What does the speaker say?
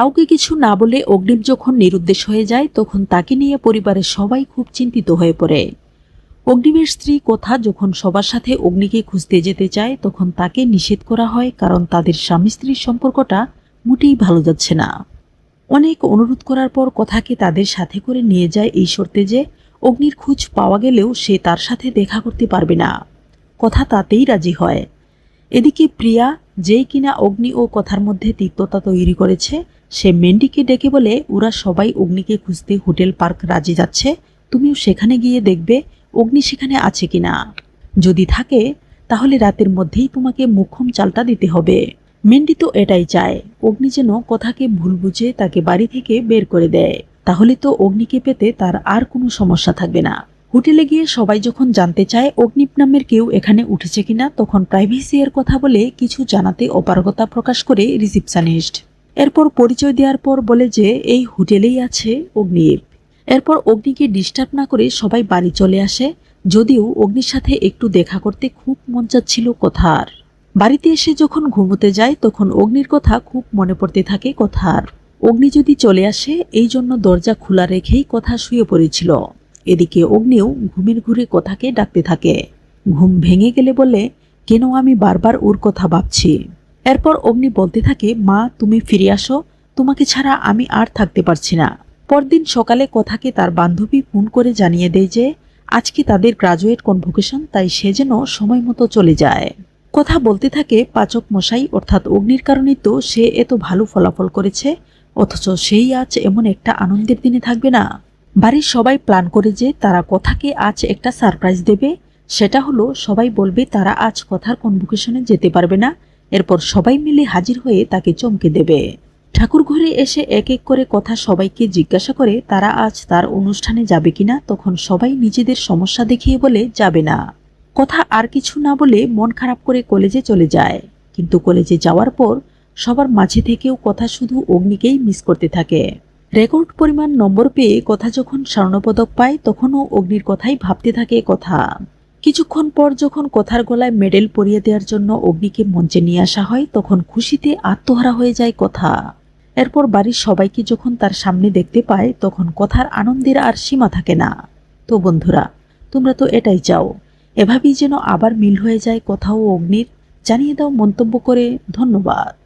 কাউকে কিছু না বলে অগ্নিম যখন নিরুদ্দেশ হয়ে যায়, তখন তাকে নিয়ে পরিবারের সবাই খুব চিন্তিত হয়ে পড়ে। অগ্নিমের স্ত্রী কোথা যখন সবার সাথে অগ্নিকে খুঁজতে যেতে চায়, তখন তাকে নিষেধ করা হয় কারণ তাদের স্বামী স্ত্রীর সম্পর্কটা মোটেই ভালো যাচ্ছে না। অনেক অনুরোধ করার পর কথাকে তাদের সাথে করে নিয়ে যায় এই শর্তে যে, অগ্নির খোঁজ পাওয়া গেলেও সে তার সাথে দেখা করতে পারবে না। কথা তাতেই রাজি হয়। এদিকে প্রিয়া, যেই কিনা অগ্নি ও কথার মধ্যে তিক্ততা তৈরি করেছে, সে মেন্ডিকে ডেকে বলে, ওরা সবাই অগ্নিকে খুঁজতে হোটেল পার্ক রাজি যাচ্ছে। তুমিও সেখানে গিয়ে দেখবে অগ্নি সেখানে আছে কিনা। যদি থাকে, তাহলে রাতের মধ্যেই তোমাকে মুখ্যম চালটা দিতে হবে। মেন্ডি তো এটাই চায়, অগ্নি যেন কথাকে ভুল বুঝে তাকে বাড়ি থেকে বের করে দেয়। তাহলে তো অগ্নিকে পেতে তার আর কোনো সমস্যা থাকবে না। হোটেলে গিয়ে সবাই যখন জানতে চায় অগ্নিপ নামের কেউ এখানে উঠেছে কিনা, তখন প্রাইভেসি এর কথা বলে কিছু জানাতে অপারগতা প্রকাশ করে রিসিপশনিস্ট এরপর পরিচয় দেওয়ার পর বলে যে, এই হোটেলেই আছে অগ্নিপ এরপর অগ্নিকে ডিস্টার্ব না করে সবাই বাড়ি চলে আসে, যদিও অগ্নির সাথে একটু দেখা করতে খুব মন চাচ্ছিল কথার। বাড়িতে এসে যখন ঘুমোতে যায়, তখন অগ্নির কথা খুব মনে পড়তে থাকে কথার। অগ্নি যদি চলে আসে, এই জন্য দরজা খোলা রেখেই কথা শুয়ে পড়েছিল। এদিকে অগ্নিও ঘুমের ঘুরে কথাকে ডাকতে থাকে। ঘুম ভেঙে গেলে বলে, কেন আমি বারবার ওর কথা ভাবছি? এরপর অগ্নি বলতে থাকে, মা, তুমি ফিরে আসো। তোমাকে ছাড়া আমি আর থাকতে পারছি না। পরদিন সকালে কথাকে তার বান্ধবী ফোন করে জানিয়ে দেয় যে, আজকে তাদের গ্রাজুয়েট কনভোকেশন তাই সে যেন সময় মতো চলে যায়। কথা বলতে থাকে পাচক মশাই, অর্থাৎ অগ্নির কারণেই তো সে এত ভালো ফলাফল করেছে, অথচ সেই আজ এমন একটা আনন্দের দিনে থাকবে না। বাড়ির সবাই প্ল্যান করে যে তারা কথাকে আজ একটা সারপ্রাইজ দেবে। সেটা হলো, সবাই বলবে তারা আজ কথার কনভোকেশনে যেতে পারবে না। এরপর সবাই মিলে হাজির হয়ে তাকে চমকে দেবে। ঠাকুর ঘরে এসে এক এক করে কথা সবাইকে জিজ্ঞাসা করে, তারা আজ তার অনুষ্ঠানে যাবে কিনা? তখন সবাই নিজেদের সমস্যা দেখিয়ে বলে, যাবে না। কথা আর কিছু না বলে মন খারাপ করে কলেজে চলে যায়। কিন্তু কলেজে যাওয়ার পর সবার মাঝে থেকেও কথা শুধু অগ্নিকেই মিস করতে থাকে। রেকর্ড পরিমাণ নম্বর পেয়ে কথা যখন স্বর্ণপদক পায়, তখনও অগ্নির কথাই ভাবতে থাকে কথা। কিছুক্ষণ পর যখন কথার গলায় মেডেল পরিয়ে দেওয়ার জন্য অগ্নিকে মঞ্চে নিয়ে আসা হয়, তখন খুশিতে আত্মহারা হয়ে যায় কথা। এরপর বাড়ির সবাইকে যখন তার সামনে দেখতে পায়, তখন কথার আনন্দের আর সীমা থাকে না। তো বন্ধুরা, তোমরা তো এটাই চাও। এভাবেই যেন আবার মিল হয়ে যায় কোথাও অগ্নির। জানিয়ে দাও মন্তব্য করে, ধন্যবাদ।